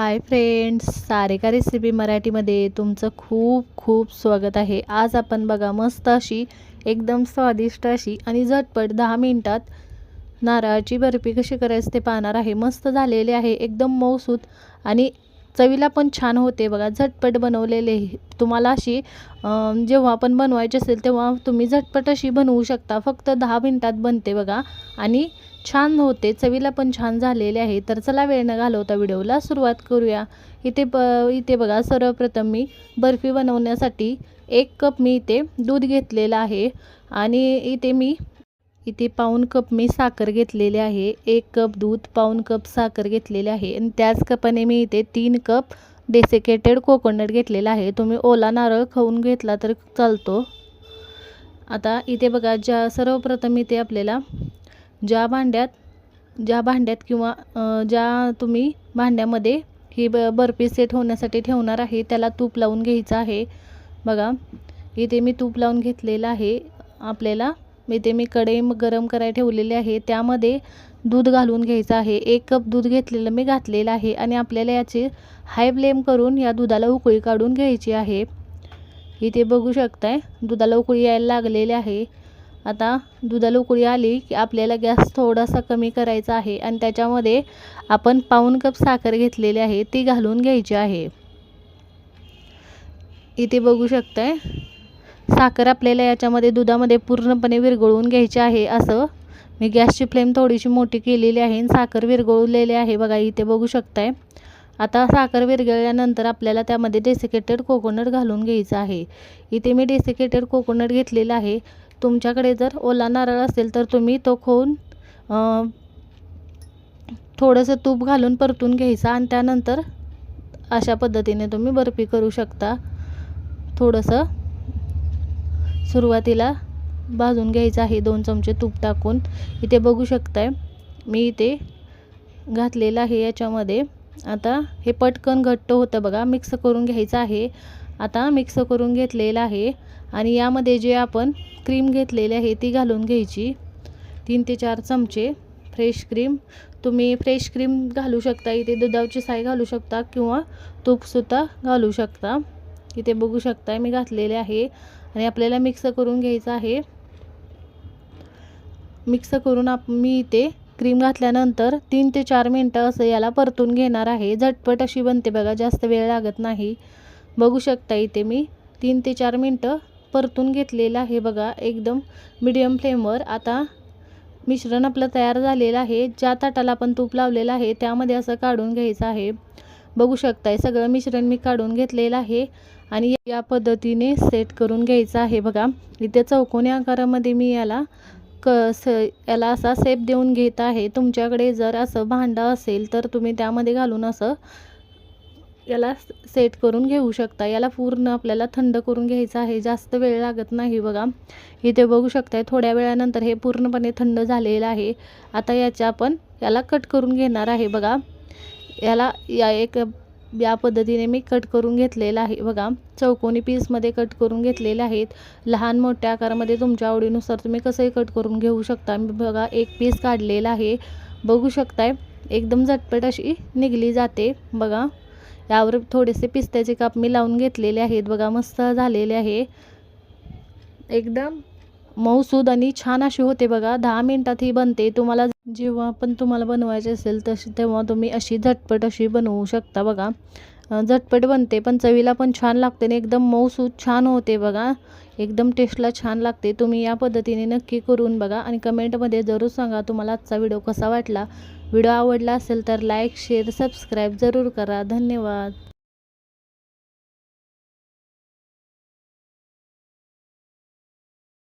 Hi friends Sarika recipe मराठीमध्ये तुमचं खूप खूप स्वागत आहे. आज आपण बघा मस्त अशी एकदम स्वादिष्ट अशी आणि झटपट दहा मिनटात नारळाची बर्फी कशी करायची ते पाहणार आहे. मस्त झालेले आहे एकदम मऊसूत आणि चवीला पण छान होते बघा झटपट बनवलेले. तुम्हाला अशी जेव्हा पण बनवायची असेल तेव्हा तुम्ही झटपट अशी बनवू शकता. फक्त दहा मिनटात बनते बघा आणि छान होते चवीला पण छान झालेले आहे. तर चला वेळ न घालवता व्हिडिओला सुरुवात करूया. इथे प इथे बघा सर्वप्रथम मी बर्फी बनवण्यासाठी एक कप मी इथे दूध घेतलेलं आहे. आणि इथे मी इथे पाऊण कप मी साखर घेतलेली आहे. एक कप दूध पाऊण कप साखर घेतलेली आहे. आणि त्याच कपाने मी इथे तीन कप डेसिकेटेड कोकोनट घेतलेला आहे. तुम्ही ओला नारळ खाऊन घेतला तर चालतो. आता इथे बघा ज्या सर्वप्रथम इथे आपल्याला ज्या भांड्यात ज्या भांड्यात किंवा ज्या तुम्ही भांड्यामध्ये ही ब बर्फी सेट होण्यासाठी ठेवणार आहे त्याला तूप लावून घ्यायचं आहे. बघा इथे मी तूप लावून घेतलेलं आहे. आपल्याला इथे मी कढई गरम करायला ठेवलेली आहे. त्यामध्ये दूध घालून घ्यायचं आहे. एक कप दूध घेतलेलं मी घातलेलं आहे आणि आपल्याला याची हाय फ्लेम करून या दुधाला उकळी काढून घ्यायची आहे. इथे बघू शकताय दुधाला उकळी यायला लागलेली आहे. आता दुधाला उकळी आली की आपल्याला गॅस थोडासा कमी करायचा आहे आणि त्याच्यामध्ये आपण पाऊण कप साखर घेतलेली आहे ती घालून घ्यायची आहे. इथे बघू शकताय साखर आपल्याला याच्यामध्ये दुधामध्ये पूर्णपणे विरघळवून घ्यायची आहे. असं मी गॅसची फ्लेम थोडीशी मोठी केलेली आहे आणि साखर विरघळवलेली आहे बघा इथे बघू शकताय. आता साखर विरघळल्यानंतर आपल्याला त्यामध्ये डेसिकेटेड कोकोनट घालून घ्यायचं आहे. इथे मी डेसिकेटेड कोकोनट घेतलेलं आहे. तुमच्याकडे जर ओला नारळ असेल तर तुम्ही तो खोवून थोडंसं तूप घालून परतून घ्यायचा आणि त्यानंतर अशा पद्धतीने तुम्ही बर्फी करू शकता. थोडंसं सुरुवातीला भाजून घ्यायचं आहे दोन चमचे तूप टाकून. इथे बघू शकताय मी इथे घातलेलं आहे याच्यामध्ये. आता हे पटकन घट्ट होतं बघा मिक्स करून घ्यायचं आहे. आता मिक्स करून घेतलेलं आहे आणि यामध्ये जे आपण क्रीम घेतलेली आहे ती घालून घ्यायची. तीन ते चार चमचे फ्रेश क्रीम तुम्ही फ्रेश क्रीम घालू शकता इथे दुधाची साय घालू शकता किंवा तूपसुद्धा घालू शकता. इथे बघू शकता मी घातलेले आहे आणि आपल्याला मिक्स करून घ्यायचं आहे. मिक्स करून आप मी इथे क्रीम घातल्यानंतर तीन ते चार मिनटं असं याला परतून घेणार आहे. झटपट अशी बनते बघा जास्त वेळ लागत नाही. बघू शकता इथे मी तीन ते चार मिनटं परतून घेतलेलं आहे बघा एकदम मिडियम फ्लेमवर आता मिश्रण आपलं तयार झालेलं आहे. ज्या ताटाला आपण तूप लावलेलं आहे त्यामध्ये असं काढून घ्यायचं आहे. बघू शकताय सगळं मिश्रण मी काढून घेतलेलं आहे आणि या पद्धतीने सेट करून घ्यायचं आहे बघा. इथे चौकोनी आकारामध्ये मी याला क स याला असा सेप देऊन घेत आहे. तुमच्याकडे जर असं भांडं असेल तर तुम्ही त्यामध्ये घालून असं याला सेट करून घेऊ शकता. याला पूर्ण आपल्याला थंड करून घ्यायचं आहे. जास्त वेळ लागत नाही बघा. इथे बघू शकताय थोड्या वेळानंतर हे पूर्णपणे थंड झालेलं आहे. आता याच्या आपण याला कट करून घेणार आहे बघा. याला या एक या पद्धतीने मी कट करून घेतलेलं आहे बघा. चौकोनी पीसमध्ये कट करून घेतलेले आहेत. लहान मोठ्या आकारामध्ये तुमच्या आवडीनुसार तुम्ही कसंही कट करून घेऊ शकता. मी बघा एक पीस काढलेला आहे. बघू शकताय एकदम झटपट अशी निघली जाते बघा. यावर थोडेसे पिस्त्याचे काप मी लावून घेतलेले आहेत. बघा मस्त झालेले आहे. एकदम मऊसूद आणि छान अशी होते बघा. दहा मिनटात ही बनते. तुम्हाला जेव्हा पण तुम्हाला बनवायचे असेल तशी तेव्हा तुम्ही अशी झटपट अशी बनवू शकता बघा. झटपट बनते पण चवीला पण छान लागते आणि एकदम मऊसूद छान होते बघा. एकदम टेस्टला छान लागते. तुम्ही या पद्धतीने नक्की करून बघा आणि कमेंटमध्ये जरूर सांगा तुम्हाला आजचा व्हिडिओ कसा वाटला. व्हिडिओ आवडला असेल तर लाईक शेअर सबस्क्राईब जरूर करा. धन्यवाद.